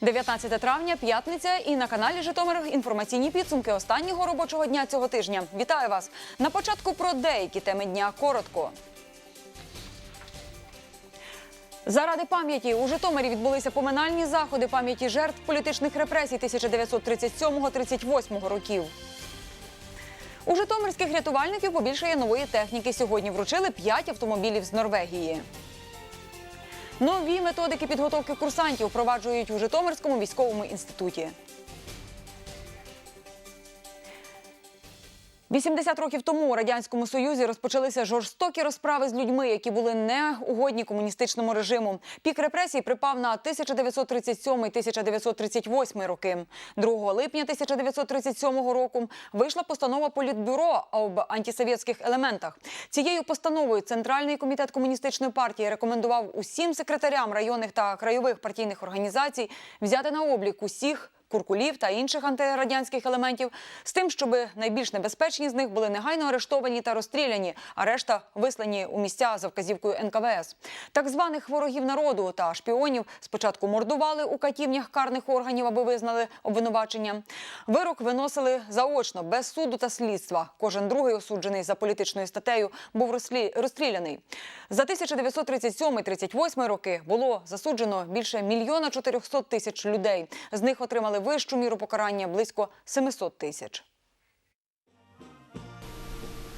19 травня, п'ятниця, і на каналі Житомир інформаційні підсумки останнього робочого дня цього тижня. Вітаю вас! На початку про деякі теми дня коротко. Заради пам'яті у Житомирі відбулися поминальні заходи пам'яті жертв політичних репресій 1937-38 років. У житомирських рятувальників побільшає нової техніки. Сьогодні вручили 5 автомобілів з Норвегії. Нові методики підготовки курсантів впроваджують у Житомирському військовому інституті. 80 років тому у радянському союзі розпочалися жорстокі розправи з людьми, які були неугодні комуністичному режиму. Пік репресій припав на 1937-1938 роки. 2 липня 1937 року вийшла постанова Політбюро об антисовєтських елементах. Цією постановою Центральний комітет комуністичної партії рекомендував усім секретарям районних та крайових партійних організацій взяти на облік усіх куркулів та інших антирадянських елементів з тим, щоб найбільш небезпечні з них були негайно арештовані та розстріляні, а решта вислані у місця за вказівкою НКВС. Так званих ворогів народу та шпіонів спочатку мордували у катівнях карних органів, аби визнали обвинувачення. Вирок виносили заочно, без суду та слідства. Кожен другий осуджений за політичною статтею був розстріляний. За 1937-38 роки було засуджено більше мільйона 400 тисяч людей. З них отримали вищу міру покарання близько 700 тисяч.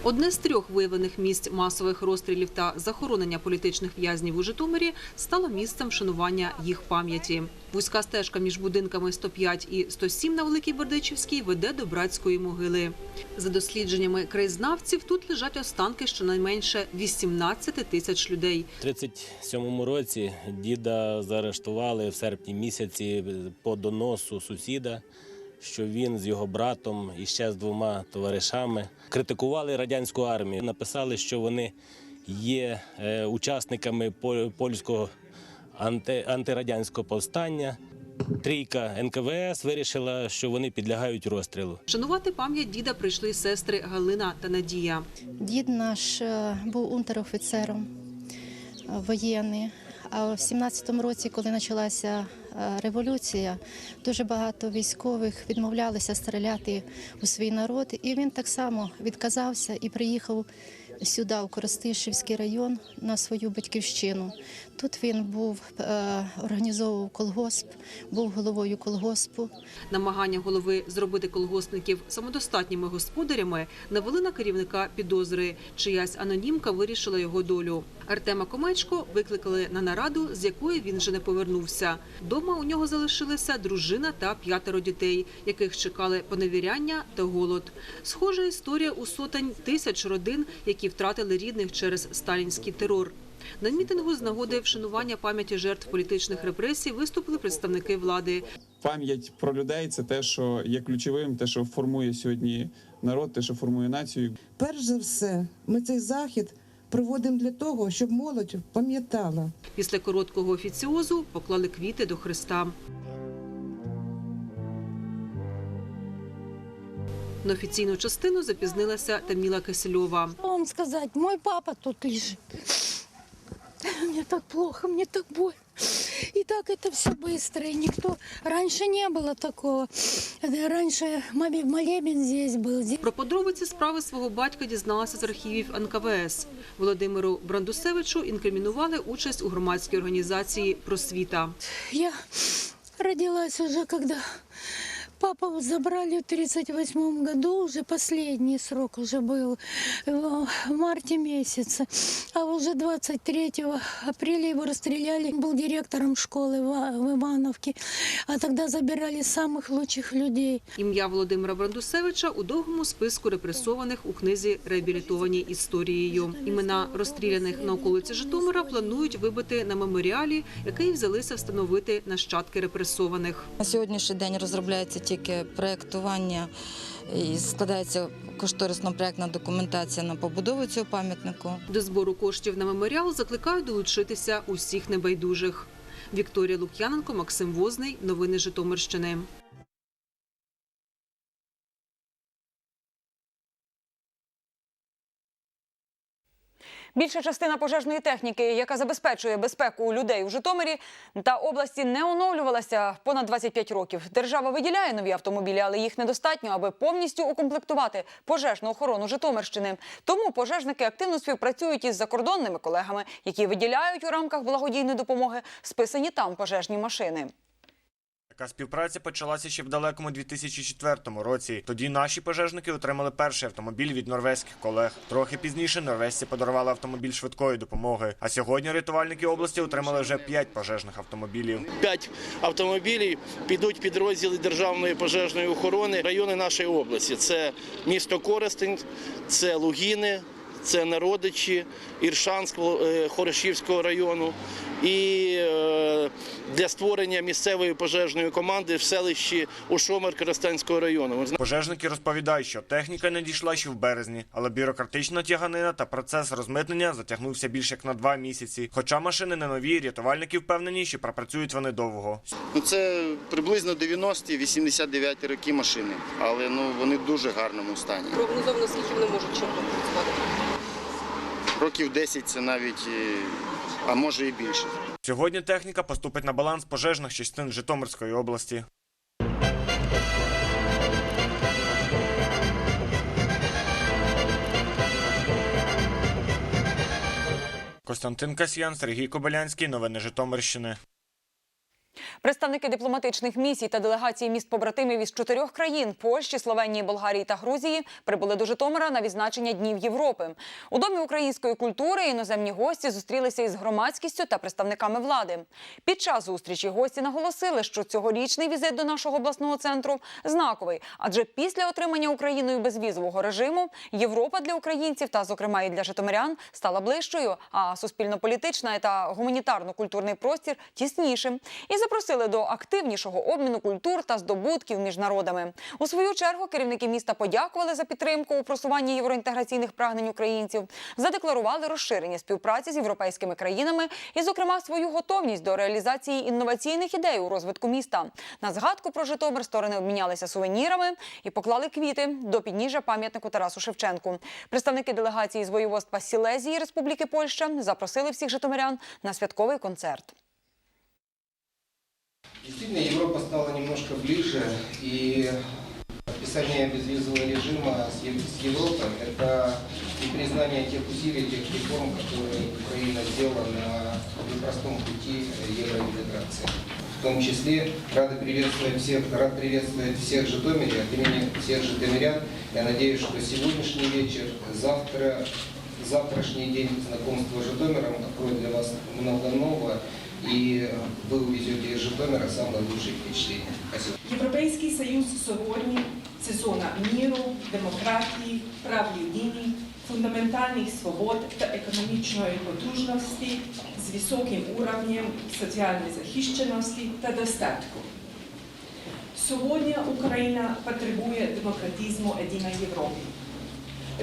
Одне з трьох виявлених місць масових розстрілів та захоронення політичних в'язнів у Житомирі стало місцем вшанування їх пам'яті. Вузька стежка між будинками 105 і 107 на Великій Бердичівській веде до братської могили. За дослідженнями краєзнавців, тут лежать останки щонайменше 18 тисяч людей. У 37-му році діда заарештували в серпні місяці по доносу сусіда, що він з його братом і ще з двома товаришами критикували радянську армію. Написали, що вони є е, учасниками польського анти, антирадянського повстання. Трійка НКВС вирішила, що вони підлягають розстрілу. Шанувати пам'ять діда прийшли сестри Галина та Надія. Дід наш е, був унтер-офіцером е, воєнний. А в 17-му році, коли почалася революція, дуже багато військових відмовлялися стріляти у свій народ. І він так само відказався і приїхав сюди, в Коростишівський район, на свою батьківщину. Тут він був е, організовував колгосп, був головою колгоспу. Намагання голови зробити колгоспників самодостатніми господарями навели на керівника підозри. Чиясь анонімка вирішила його долю. Артема Комечко викликали на нараду, з якої він вже не повернувся. Дома у нього залишилися дружина та п'ятеро дітей, яких чекали поневіряння та голод. Схожа історія у сотень тисяч родин, які втратили рідних через сталінський терор. На мітингу з нагоди вшанування пам'яті жертв політичних репресій виступили представники влади. Пам'ять про людей це те, що є ключовим, те, що формує сьогодні народ, те, що формує націю. Перш за все, ми цей захід проводимо для того, щоб молодь пам'ятала. Після короткого офіціозу поклали квіти до Христа. На офіційну частину запізнилася Таміла Кисельова. Вам сказать? Мой папа тут лежит. Мне так плохо, мне так больно. И так это все быстро. И никто... Раньше не было такого. Это Раньше моби- молебен здесь был. Здесь Про подробиці справи свого батька дізналася з архівів НКВС. Володимиру Брандусевичу інкримінували участь у громадській організації «Просвіта». Я родилась уже, когда папа забрали в 38 году, уже последний срок уже был, э, в марте месяце. А уже 23 апреля его расстреляли. Был директором школы в Ива- в Ивановке. А тогда забирали самых лучших людей. Ім'я Володимира Брандусевича у довгому списку репресованих у книзі «Реабілітовані історією». Імена розстріляних на околиці Житомира планують вибити на меморіалі, який взялися встановити нащадки репресованих. На сьогоднішній день розробляється тільки проєктування і складається кошторисно-проєктна документація на побудову цього пам'ятнику. До збору коштів на меморіал закликають долучитися усіх небайдужих. Вікторія Лук'яненко, Максим Возний. Новини Житомирщини. Більша частина пожежної техніки, яка забезпечує безпеку людей у Житомирі та області, не оновлювалася понад 25 років. Держава виділяє нові автомобілі, але їх недостатньо, аби повністю укомплектувати пожежну охорону Житомирщини. Тому пожежники активно співпрацюють із закордонними колегами, які виділяють у рамках благодійної допомоги списані там пожежні машини. Така співпраця почалася ще в далекому 2004 році. Тоді наші пожежники отримали перший автомобіль від норвезьких колег. Трохи пізніше норвезці подарували автомобіль швидкої допомоги. А сьогодні рятувальники області отримали вже п'ять пожежних автомобілів. П'ять автомобілів підуть підрозділи Державної пожежної охорони райони нашої області. Це місто Коростень, це Лугіни, це Народичі, Іршанськ е, Хорошівського району. І е, для створення місцевої пожежної команди в селищі Ушомер Коростенського району. Пожежники розповідають, що техніка не дійшла ще в березні, але бюрократична тяганина та процес розмитнення затягнувся більше як на два місяці. Хоча машини не нові, рятувальники впевнені, що пропрацюють вони довго. Ну, це приблизно 90-89 роки машини, але ну, вони в дуже гарному стані. Прогнозовано, скільки вони можуть ще працювати? Років 10 це навіть, е, а може і більше. Сьогодні техніка поступить на баланс пожежних частин Житомирської області. Костянтин Касьян, Сергій Кобилянський. Новини Житомирщини. Представники дипломатичних місій та делегації міст побратимів із чотирьох країн Польщі, Словенії, Болгарії та Грузії прибули до Житомира на відзначення Днів Європи. У домі української культури іноземні гості зустрілися із громадськістю та представниками влади. Під час зустрічі гості наголосили, що цьогорічний візит до нашого обласного центру знаковий, адже після отримання Україною безвізового режиму Європа для українців та, зокрема, і для житомирян стала ближчою, а суспільно-політична та гуманітарно-культурний простір тіснішим. І запросили до активнішого обміну культур та здобутків між народами. У свою чергу керівники міста подякували за підтримку у просуванні євроінтеграційних прагнень українців, задекларували розширення співпраці з європейськими країнами і, зокрема, свою готовність до реалізації інноваційних ідей у розвитку міста. На згадку про Житомир сторони обмінялися сувенірами і поклали квіти до підніжжя пам'ятнику Тарасу Шевченку. Представники делегації з воєводства Сілезії Республіки Польща запросили всіх житомирян на святковий концерт. Действительно, Европа стала немножко ближе, и подписание безвизового режима с Ев- с Европой – это и признание тех усилий, тех реформ, которые Украина сделала на непростом пути евроинтеграции. В том числе рады приветствовать всех, рад приветствовать всех житомирян, от имени всех житомирян. Я надеюсь, что сегодняшний вечер, завтра, завтрашний день знакомства с Житомиром откроет для вас много нового, и вы увезете из Житомира самые лучшие впечатления. Європейський Союз сьогодні це зона міру, демократії, прав людини, фундаментальних свобод та економічної потужності з високим уровнем соціальної захищеності та достатку. Сьогодні Україна потребує демократизму єдиної Європи.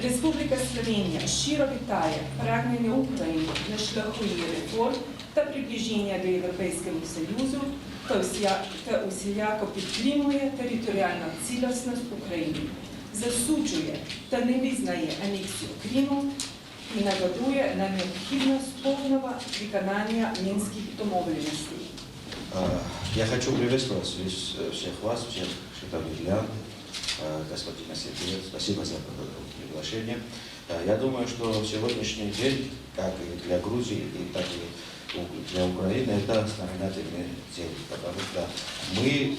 Республіка Словенія щиро вітає прагнення України на шляху її реформ та приближення до Європейського Союзу та уся- та усіляко підтримує територіальну цілісність України, засуджує та не визнає анексію Криму і нагадує на необхідність повного виконання мінських домовленостей. А, Я хочу приветствовать здесь э, всех вас, всех житомирян, э, господина Сергея. Спасибо за приглашение. Э, Я думаю, что сегодняшний день, как и для Грузии, и так и у- для Украины, это знаменательный день, потому что мы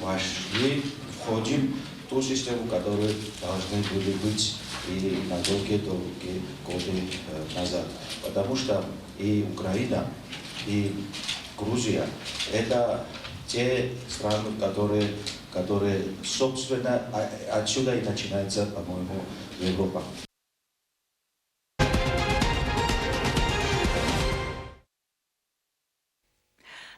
вошли, входим в ту систему, которую должны были быть и на долгие-долгие годы э, назад. Потому что и Украина, и Грузия – это те страны, которые, которые собственно, а- отсюда и начинается, по-моему, Европа.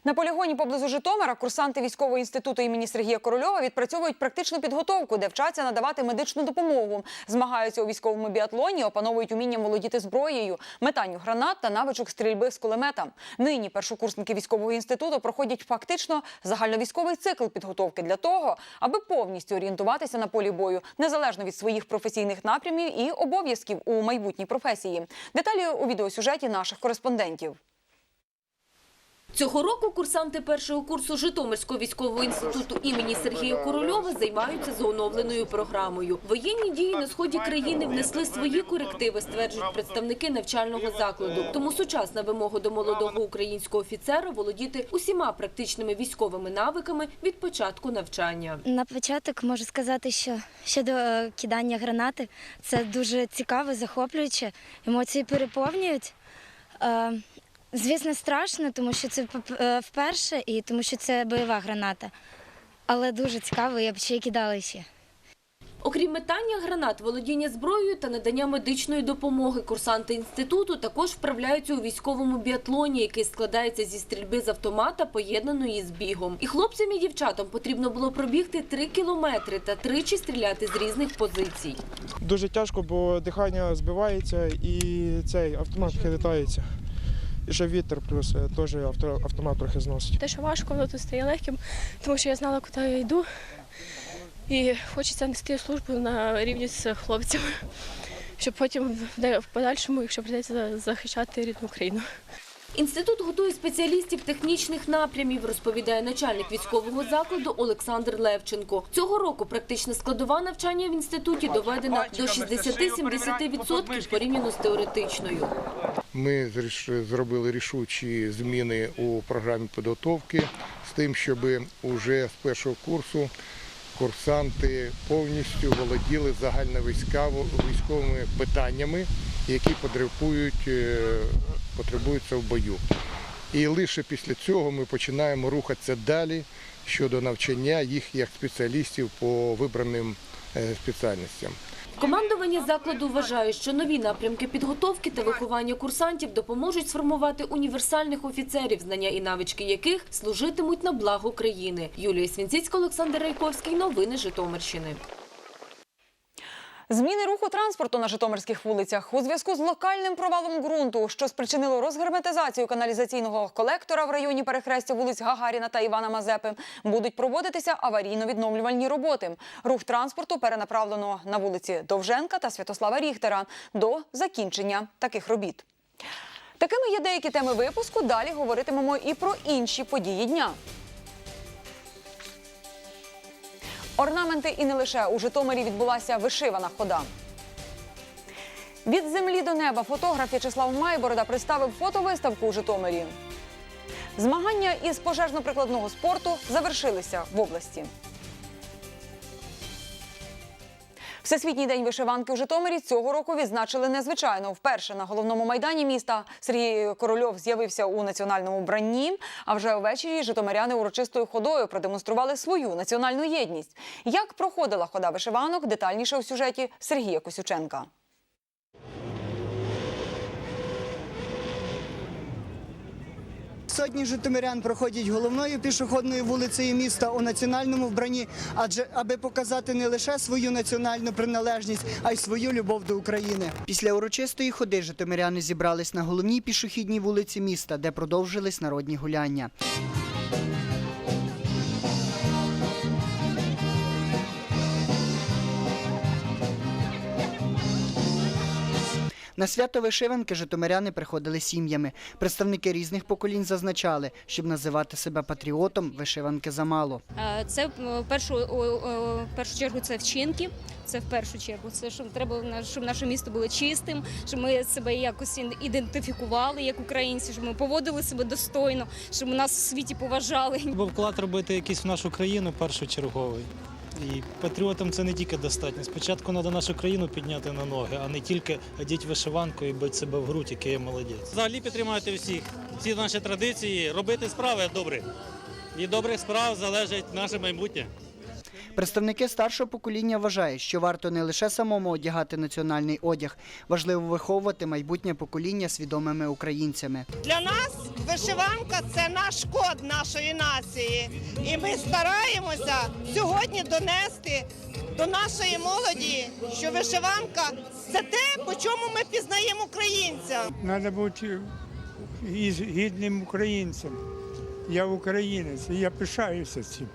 На полігоні поблизу Житомира курсанти військового інституту імені Сергія Корольова відпрацьовують практичну підготовку, де вчаться надавати медичну допомогу. Змагаються у військовому біатлоні, опановують умінням володіти зброєю, метанню гранат та навичок стрільби з кулемета. Нині першокурсники військового інституту проходять фактично загальновійськовий цикл підготовки для того, аби повністю орієнтуватися на полі бою, незалежно від своїх професійних напрямів і обов'язків у майбутній професії. Деталі у відеосюжеті наших кореспондентів. Цього року курсанти першого курсу Житомирського військового інституту імені Сергія Корольова займаються за оновленою програмою. Воєнні дії на сході країни внесли свої корективи, стверджують представники навчального закладу. Тому сучасна вимога до молодого українського офіцера володіти усіма практичними військовими навиками від початку навчання. На початок можу сказати, що щодо е, кидання гранати це дуже цікаво, захоплююче. Емоції переповнюють. Звісно, страшно, тому що це е, вперше і тому що це бойова граната. Але дуже цікаво, я б ще й кидала ще. Окрім метання гранат, володіння зброєю та надання медичної допомоги, курсанти інституту також вправляються у військовому біатлоні, який складається зі стрільби з автомата, поєднаної з бігом. І хлопцям і дівчатам потрібно було пробігти три кілометри та тричі стріляти з різних позицій. Дуже тяжко, бо дихання збивається і цей автомат хилитається. І ще вітер, плюс е, теж авто- автомат трохи зносить. Те, що важко, воно тут стає легким, тому що я знала, куди я йду. І хочеться нести службу на рівні з хлопцями, щоб потім в подальшому, якщо прийдеться захищати рідну країну. Інститут готує спеціалістів технічних напрямів, розповідає начальник військового закладу Олександр Левченко. Цього року практична складова навчання в інституті доведена до 60-70% порівняно з теоретичною. Ми зріш- зробили рішучі зміни у програмі підготовки з тим, щоб уже з першого курсу курсанти повністю володіли загальновійськовими питаннями, які потребують, е, потребуються в бою. І лише після цього ми починаємо рухатися далі щодо навчання їх як спеціалістів по вибраним е, спеціальностям. Командування закладу вважає, що нові напрямки підготовки та виховання курсантів допоможуть сформувати універсальних офіцерів, знання і навички яких служитимуть на благо країни. Юлія Свінціцька, Олександр Райковський. Новини Житомирщини. Зміни руху транспорту на житомирських вулицях у зв'язку з локальним провалом ґрунту, що спричинило розгерметизацію каналізаційного колектора в районі перехрестя вулиць Гагаріна та Івана Мазепи, будуть проводитися аварійно-відновлювальні роботи. Рух транспорту перенаправлено на вулиці Довженка та Святослава Ріхтера до закінчення таких робіт. Такими є деякі теми випуску. Далі говоритимемо і про інші події дня. Орнаменти і не лише у Житомирі відбулася вишивана хода. Від землі до неба фотограф В'ячеслав Майборода представив фотовиставку у Житомирі. Змагання із пожежно-прикладного спорту завершилися в області. Всесвітній день вишиванки в Житомирі цього року відзначили незвичайно. Вперше на головному майдані міста Сергій Корольов з'явився у національному бранні. А вже ввечері житомиряни урочистою ходою продемонстрували свою національну єдність. Як проходила хода вишиванок, детальніше у сюжеті Сергія Косюченка. Сотні житомирян проходять головною пішохідною вулицею міста у національному вбранні, адже аби показати не лише свою національну приналежність, а й свою любов до України. Після урочистої ходи житомиряни зібрались на головній пішохідній вулиці міста, де продовжились народні гуляння. На свято вишиванки житомиряни приходили сім'ями. Представники різних поколінь зазначали, щоб називати себе патріотом, вишиванки замало. Е, Це в першу, о- о- в першу чергу це вчинки. Це в першу чергу. Це щоб треба на- щоб наше місто було чистим, щоб ми себе якось ідентифікували як українці, щоб ми поводили себе достойно, щоб нас в світі поважали. Бо вклад робити якийсь в нашу країну першочерговий. І патріотам це не тільки достатньо. Спочатку треба нашу країну підняти на ноги, а не тільки одіть вишиванку і бить себе в грудь, який я молодець. Взагалі підтримати всіх, всі наші традиції, робити справи добре. Від добрих справ залежить наше майбутнє. Представники старшого покоління вважають, що варто не лише самому одягати національний одяг, важливо виховувати майбутнє покоління свідомими українцями. Для нас вишиванка це наш код нашої нації. І ми стараємося сьогодні донести до нашої молоді, що вишиванка це те, по чому ми пізнаємо українця. Треба бути гідним українцем. Я українець, і я пишаюся цим,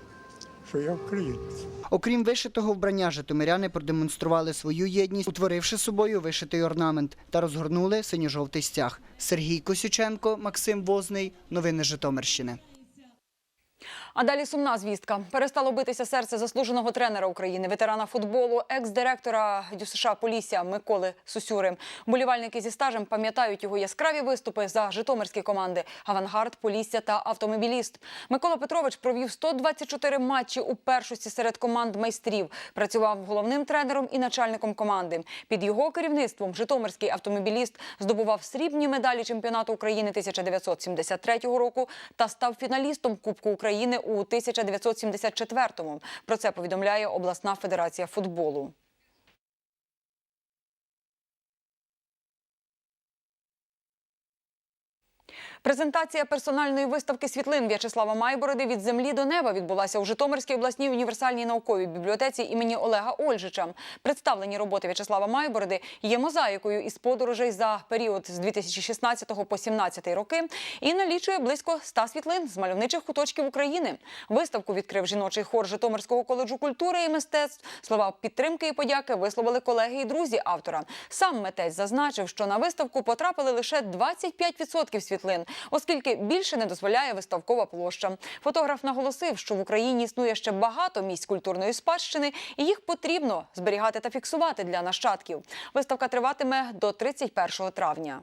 що я українець. Окрім вишитого вбрання, житомиряни продемонстрували свою єдність, утворивши собою вишитий орнамент та розгорнули синьо-жовтий стяг. Сергій Косюченко, Максим Возний. Новини Житомирщини. А далі сумна звістка. Перестало битися серце заслуженого тренера України, ветерана футболу, екс-директора ДЮСШ Полісся Миколи Сусюри. Болівальники зі стажем пам'ятають його яскраві виступи за житомирські команди Авангард, Полісся та Автомобіліст. Микола Петрович провів 124 матчі у першості серед команд майстрів. Працював головним тренером і начальником команди. Під його керівництвом Житомирський автомобіліст здобував срібні медалі чемпіонату України 1973 року та став фіналістом Кубку України у 1974-му. Про це повідомляє обласна федерація футболу. Презентація персональної виставки світлин В'ячеслава Майбороди від землі до неба відбулася у Житомирській обласній універсальній науковій бібліотеці імені Олега Ольжича. Представлені роботи В'ячеслава Майбороди є мозаїкою із подорожей за період з 2016 по 2017 роки і налічує близько 100 світлин з мальовничих куточків України. Виставку відкрив жіночий хор Житомирського коледжу культури і мистецтв. Слова підтримки і подяки висловили колеги і друзі автора. Сам митець зазначив, що на виставку потрапили лише 25% світлин, оскільки більше не дозволяє виставкова площа. Фотограф наголосив, що в Україні існує ще багато місць культурної спадщини, і їх потрібно зберігати та фіксувати для нащадків. Виставка триватиме до 31 травня.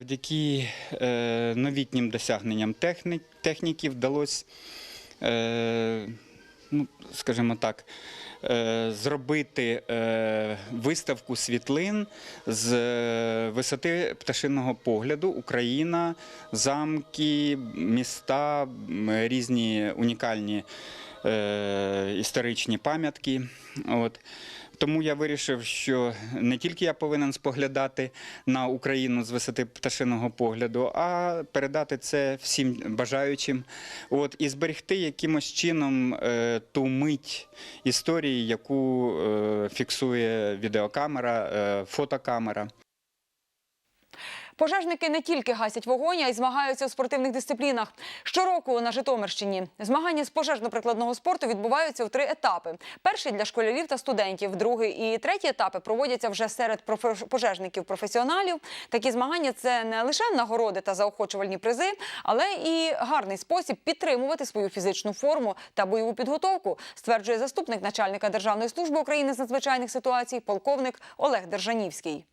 Завдяки е, новітнім досягненням техні, техніки вдалося, е, ну, скажімо так, е, зробити е, виставку світлин з е, висоти пташиного погляду Україна, замки, міста, різні унікальні історичні пам'ятки. От. Тому я вирішив, що не тільки я повинен споглядати на Україну з висоти пташиного погляду, а передати це всім бажаючим. От, і зберегти якимось чином е, ту мить історії, яку е, фіксує відеокамера, е, фотокамера. Пожежники не тільки гасять вогонь, а й змагаються у спортивних дисциплінах. Щороку на Житомирщині змагання з пожежно-прикладного спорту відбуваються у три етапи: перший для школярів та студентів, другий і третій етапи проводяться вже серед профе- пожежників-професіоналів. Такі змагання це не лише нагороди та заохочувальні призи, але і гарний спосіб підтримувати свою фізичну форму та бойову підготовку, стверджує заступник начальника Державної служби України з надзвичайних ситуацій, полковник Олег Держанівський.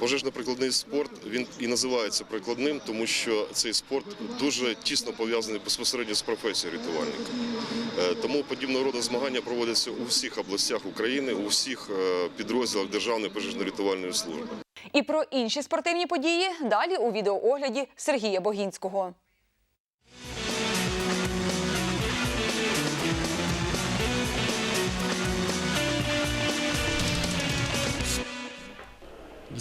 Пожежно-прикладний спорт він і називається прикладним, тому що цей спорт дуже тісно пов'язаний безпосередньо з професією рятувальника. Е, Тому подібного роду змагання проводяться у всіх областях України, у всіх е, підрозділах Державної пожежно-рятувальної служби. І про інші спортивні події далі у відеоогляді Сергія Богінського.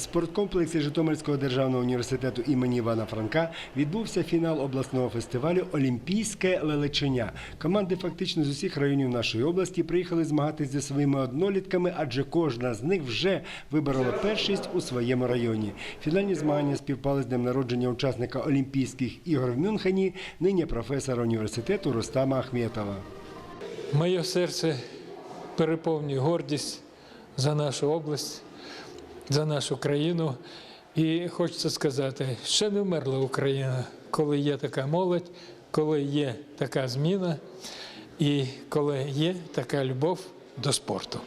Спорткомплексі Житомирського державного університету імені Івана Франка відбувся фінал обласного фестивалю Олімпійське лелечення. Команди фактично з усіх районів нашої області приїхали змагатись зі своїми однолітками, адже кожна з них вже виборола першість у своєму районі. Фінальні змагання співпали з днем народження учасника Олімпійських ігор в Мюнхені, нині професора університету Рустама Ахметова. Моє серце переповнює гордість за нашу область, за нашу країну. І хочеться сказати, ще не вмерла Україна, коли є така молодь, коли є така зміна і коли є така любов до спорту.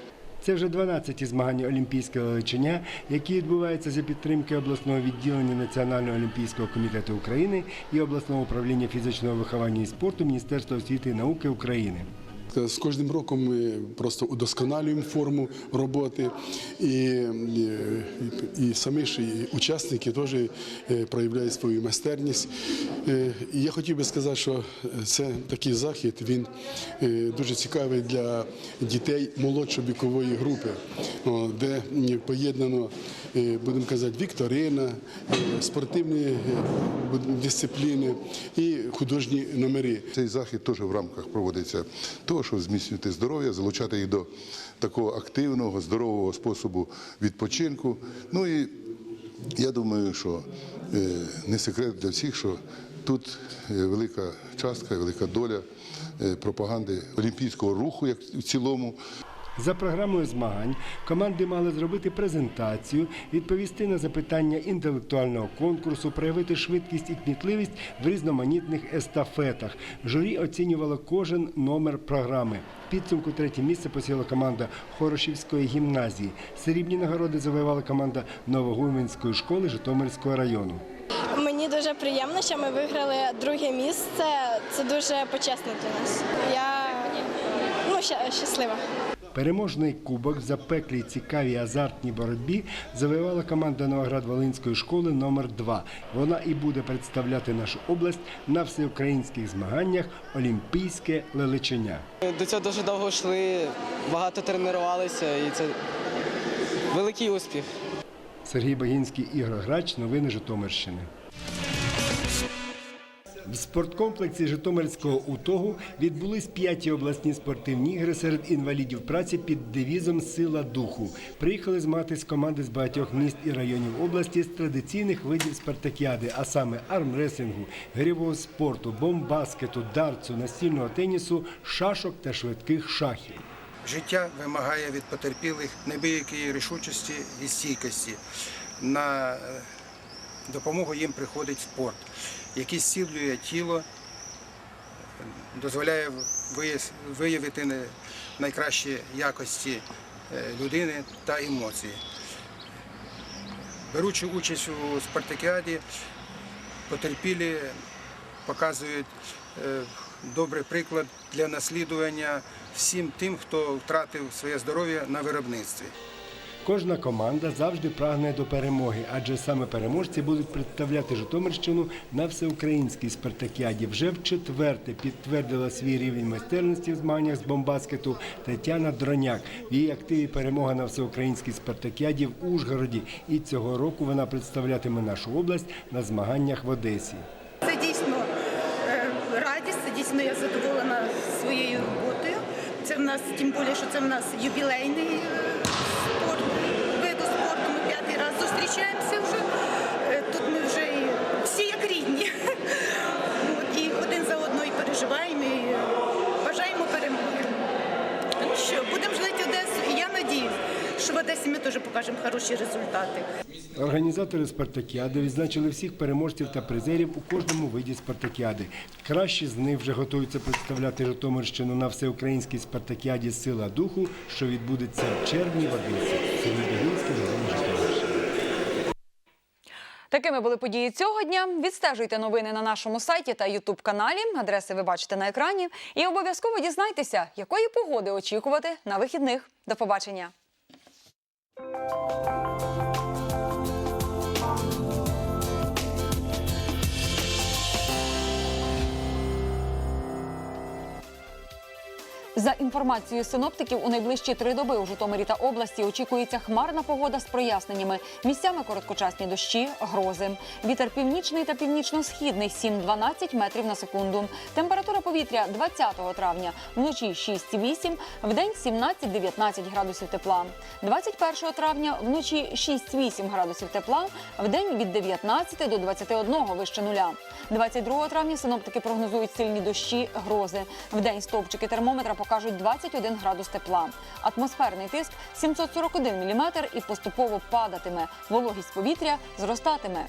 Це вже 12-ті змагання Олімпійське лелечення, які відбуваються за підтримки обласного відділення Національного олімпійського комітету України і обласного управління фізичного виховання і спорту Міністерства освіти і науки України. З кожним роком ми просто удосконалюємо форму роботи, і, і, і самі ж і учасники теж е, проявляють свою майстерність. Е, І я хотів би сказати, що це такий захід, він е, дуже цікавий для дітей молодшої вікової групи, де поєднано, е, будемо казати, вікторина, е, спортивні е, дисципліни і художні номери. Цей захід теж в рамках проводиться щоб зміцнювати здоров'я, залучати їх до такого активного, здорового способу відпочинку. Ну і я думаю, що е, не секрет для всіх, що тут е, велика частка, велика доля е, пропаганди олімпійського руху, як в цілому. За програмою змагань команди мали зробити презентацію, відповісти на запитання інтелектуального конкурсу, проявити швидкість і кмітливість в різноманітних естафетах. Журі оцінювало кожен номер програми. Підсумку третє місце посіла команда Хорошівської гімназії. Срібні нагороди завоювала команда Новогуменської школи Житомирського району. Мені дуже приємно, що ми виграли друге місце. Це дуже почесно для нас. Я ну, щаслива. Переможний кубок в запеклій цікавій азартній боротьбі завоювала команда Новоград-Волинської школи номер 2 Вона і буде представляти нашу область на всеукраїнських змаганнях Олімпійське лелечення. До цього дуже довго йшли, багато тренувалися і це великий успіх. Сергій Багінський, Ігор Грач, новини Житомирщини. В спорткомплексі Житомирського УТОГу відбулись п'яті обласні спортивні ігри серед інвалідів праці під девізом Сила духу. Приїхали змагатись команди з багатьох міст і районів області з традиційних видів спартакіади, а саме армресингу, гирьового спорту, бомбаскету, дартсу, настільного тенісу, шашок та швидких шахів. Життя вимагає від потерпілих небиякої рішучості і стійкості. На е, допомогу їм приходить спорт, який зцілює тіло, дозволяє виявити найкращі якості е, людини та емоції. Беручи участь у спартакіаді, потерпілі показують е, добрий приклад для наслідування всім тим, хто втратив своє здоров'я на виробництві. Кожна команда завжди прагне до перемоги, адже саме переможці будуть представляти Житомирщину на всеукраїнській спартакіаді. Вже в четверте підтвердила свій рівень майстерності в змаганнях з бомбаскету Тетяна Дроняк. В її активі перемога на всеукраїнській спартакіаді в Ужгороді. І цього року вона представлятиме нашу область на змаганнях в Одесі. Це дійсно е, радість, це дійсно я задоволена своєю роботою. Це в нас, тим більше, що це в нас ювілейний е, спорт, виду спорту. Ми п'ятий зустрічаємося вже. Е, Тут ми вже і всі як рідні. І один за одного і переживаємо, і е, бажаємо перемоги. Ну що, будемо жити Одесу, і я надіюсь, що в Одесі ми теж покажемо хороші результати. Організатори спартакіади відзначили всіх переможців та призерів у кожному виді спартакіади. Кращі з них вже готуються представляти Житомирщину на всеукраїнській спартакіаді Сила духу, що відбудеться в червні в Одесі. Новини Житомирщини. Такими були події цього дня. Відстежуйте новини на нашому сайті та Ютуб каналі. Адреси ви бачите на екрані. І обов'язково дізнайтеся, якої погоди очікувати на вихідних. До побачення. За інформацією синоптиків, у найближчі три доби у Житомирі та області очікується хмарна погода з проясненнями. Місцями короткочасні дощі, грози. Вітер північний та північно-східний 7-12 метрів на секунду. Температура повітря 20 травня вночі 6-8, вдень 17-19 градусів тепла. 21 травня вночі 6-8 градусів тепла, вдень від 19 до 21 вище нуля. 22 травня синоптики прогнозують сильні дощі, грози. Вдень стовпчики термометра кажуть 21 градус тепла. Атмосферний тиск 741 міліметр і поступово падатиме. Вологість повітря зростатиме.